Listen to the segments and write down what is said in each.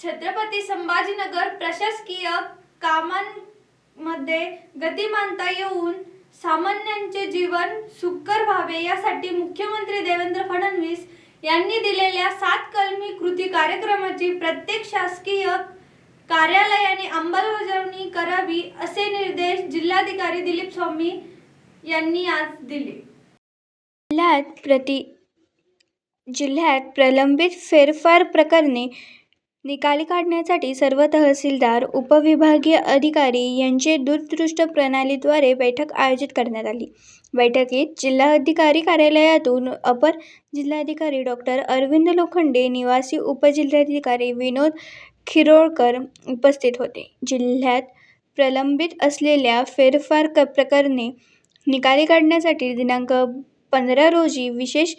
छत्रपती संभाजीनगर प्रशासकीय कामांमध्ये गतिमानता येऊन सामान्यांचे जीवन सुकर व्हावे यासाठी मुख्यमंत्री देवेंद्र फडणवीस यांनी दिलेल्या सात कलमी कृती कार्यक्रमाची प्रत्येक शासकीय कार्यालयाने अंमलबजावणी करावी असे निर्देश जिल्हाधिकारी दिलीप स्वामी यांनी आज दिले. जिल्ह्यात प्रति जिल्ह्यात प्रलंबित फेरफार प्रकरणे निकाली काढण्यासाठी सर्व तहसीलदार उपविभागीय अधिकारी यांचे दूरदृष्ट प्रणालीद्वारे बैठक आयोजित करण्यात आली. बैठकीत जिल्हाधिकारी कार्यालयातून अपर जिल्हाधिकारी डॉक्टर अरविंद लोखंडे निवासी उपजिल्हाधिकारी विनोद खिरोळकर उपस्थित होते. जिल्ह्यात प्रलंबित असलेल्या फेरफार क प्रकरणे निकाली काढण्यासाठी दिनांक पंधरा रोजी विशेष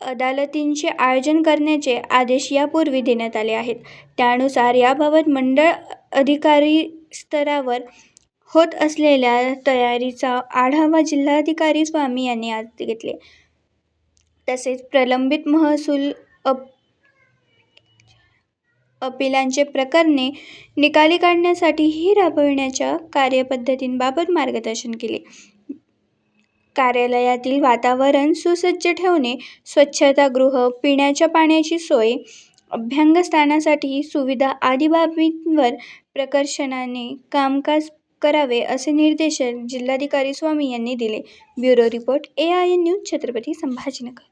अदालतींचे आयोजन करण्याचे आदेश यापूर्वी देण्यात आले आहेत. त्यानुसार याबाबत मंडळ अधिकारी स्तरावर होत असलेल्या तयारीचा आढावा जिल्हाधिकारी स्वामी यांनी आज घेतले. तसेच प्रलंबित महसूल अप अपिलांचे प्रकरणे निकाली काढण्यासाठीही राबविण्याच्या कार्यपद्धतींबाबत मार्गदर्शन केले. कार्यालयातील वातावरण सुसज्ज ठेवणे स्वच्छतागृह पिण्याच्या पाण्याची सोय अभ्यंगस्थानासाठी सुविधा आदी बाबींवर प्रकर्षाने कामकाज करावे असे निर्देश जिल्हाधिकारी स्वामी यांनी दिले. Bureau report A I N news Chhatrapati Sambhajinagar.